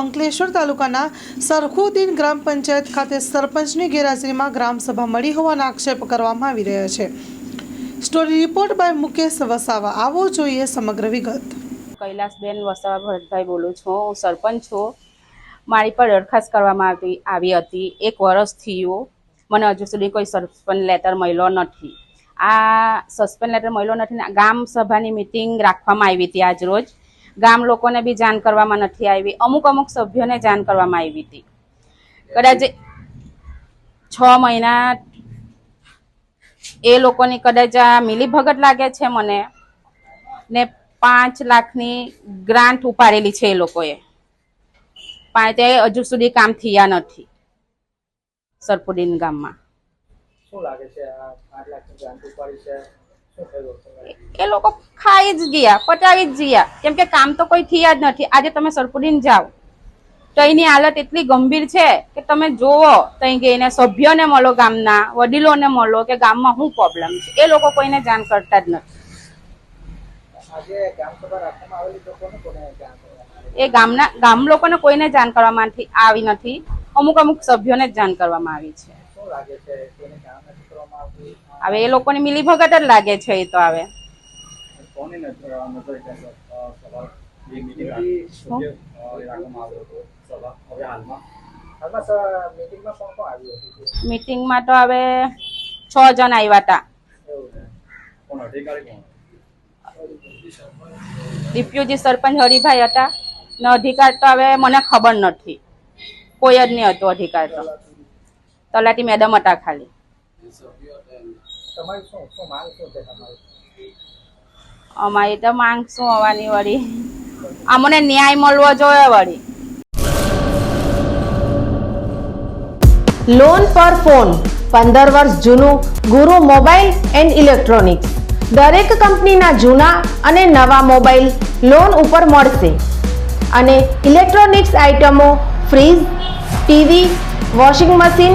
અંકલેશ્વર તાલુકાના સરખુદ્દીન ગ્રામ પંચાયત ખાતે સરપંચની ગેરહાજરીમાં ગ્રામસભા મળી હોવાના આક્ષેપ કરવામાં આવી રહ્યા છે. Story report by Mukesh Vasava. આવો જોઈએ સમગ્ર વિગત. કૈલાસબેન વસાવા ભરતભાઈ બોલું છું. હું સરપંચ છું. મારી પર દરખાસ્ત કરવામાં આવી આવી હતી. એક વર્ષ થયું. મને હજુ સુધી કોઈ સસ્પેન્ડ લેટર મળ્યો નથી. આ સસ્પેન્ડ લેટર મળ્યો નથી ગામ સભાની મિટિંગ રાખવામાં આવી હતી આજ રોજ. ગામ લોકોને બી જાણ કરવામાં નથી આવી. અમુક અમુક સભ્યોને જાણ કરવામાં આવી હતી. કદાચ છ મહિના એ લોકોની કદાચ આ મિલીભગત લાગે છે મને, ને પાંચ લાખની ગ્રાન્ટ ઉપાડેલી છે એ લોકોએ. પણ તે હજુ સુધી કામ થયા નથી સરપુડીન ગામમાં. શું લાગે છે પાંચ? એ લોકો ખાઈ જ ગયા પટાવી જ ગયા. કેમ કે કામ તો કોઈ થયા જ નથી. આજે તમે સરપુડીન જાઓ. તો એની હાલત એટલી ગંભીર છે કે તમે જોવો ત્યાં ગઈને સભ્યોને મળો ગામના વડીલોને મળો કે ગામમાં શું પ્રોબ્લેમ છે? એ લોકો કોઈને જાણ કરતા જ નથી? એ ગામના ગામ લોકોને કોઈને જાણ કરવામાં આવી નથી. અમુક અમુક સભ્યોને જ જાણ કરવામાં આવી છે. હવે એ લોકોની મિલીભગત જ લાગે છે એ તો હવે. મીટિંગમાં તો હવે છ જણ આવ્યા હતા એવું છે. કોણ અધિકારી કોણ? ડીપ્યુજી સરપંચ હરિભાઈ હતા. ને અધિકાર તો હવે મને ખબર નથી. કોઈ જ નહીં હતો અધિકાર તો. તલાટી મેડમ હતા ખાલી. તમારી શું શું માંગ શું છે તમારી? અમારી તો માંગ શું હોવાની વળી? અમને ન્યાય મળવો જોઈએ વળી. લોન પર ફોન પંદર વર્ષ જૂનું ગુરુ મોબાઈલ એન્ડ ઇલેક્ટ્રોનિક્સ. દરેક કંપનીના જૂના અને નવા મોબાઈલ લોન ઉપર મળશે. અને ઇલેક્ટ્રોનિક્સ આઇટમો fridge TV washing machine